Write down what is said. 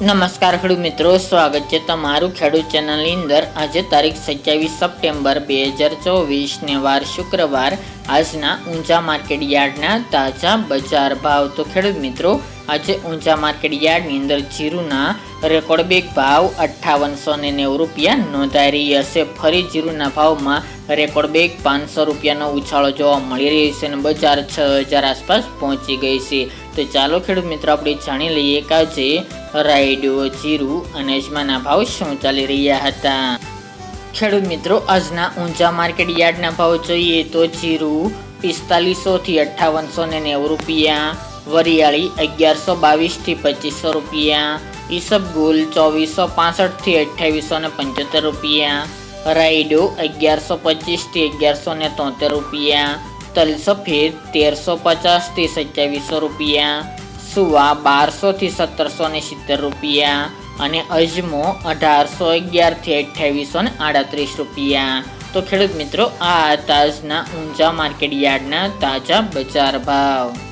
નમસ્કાર ખેડૂત મિત્રો, સ્વાગત છે તમારું ખેડૂત ચેનલની અંદર. આજે તારીખ સત્યાવીસ સપ્ટેમ્બર બે હજાર ચોવીસને વાર શુક્રવાર. આજના ઊંચા માર્કેટ યાર્ડના તાજા બજાર ભાવ. તો ખેડૂત મિત્રો, આજે ઊંચા માર્કેટ યાર્ડની અંદર જીરુના રેકોર્ડ બેગ ભાવ અઠ્ઠાવનસો ને નેવું રૂપિયા નોંધાઈ રહી હશે ફરી જીરુના ભાવમાં રેકોર્ડ બેગ પાંચસો રૂપિયાનો ઉછાળો જોવા મળી રહ્યો છે અને બજાર છ હજાર આસપાસ પહોંચી ગઈ છે. તો ચાલો ખેડૂત મિત્રો, આપણે જાણી લઈએ કે આજે રાયડો, જીરું અને અજમાના ભાવ શું ચાલી રહ્યા હતા? ખેડૂત મિત્રો, આજના ઊંચા માર્કેટ યાર્ડના ભાવ જોઈએ તો જીરું પિસ્તાલીસો થી અઠ્ઠાવનસો ને નેવું રૂપિયા, વરિયાળી અગિયારસો બાવીસથી પચીસો રૂપિયા ઈસબગુલ ચોવીસો પાસઠથી અઠ્યાવીસો ને પંચોતેર રૂપિયા, રાયડો અગિયારસો પચીસથી અગિયારસો ને તોતેર રૂપિયા તલ સફેદ તેરસો પચાસથી સત્યાવીસો રૂપિયા સુવા બારસો થી સત્તરસો ને સિત્તેર રૂપિયા અને અજમો અઢારસો અગિયારથી અઠ્યાવીસો ને આડત્રીસ રૂપિયા. તો ખેડૂત મિત્રો, આ તાજના ઊંચા માર્કેટ યાર્ડના તાજા બજાર ભાવ.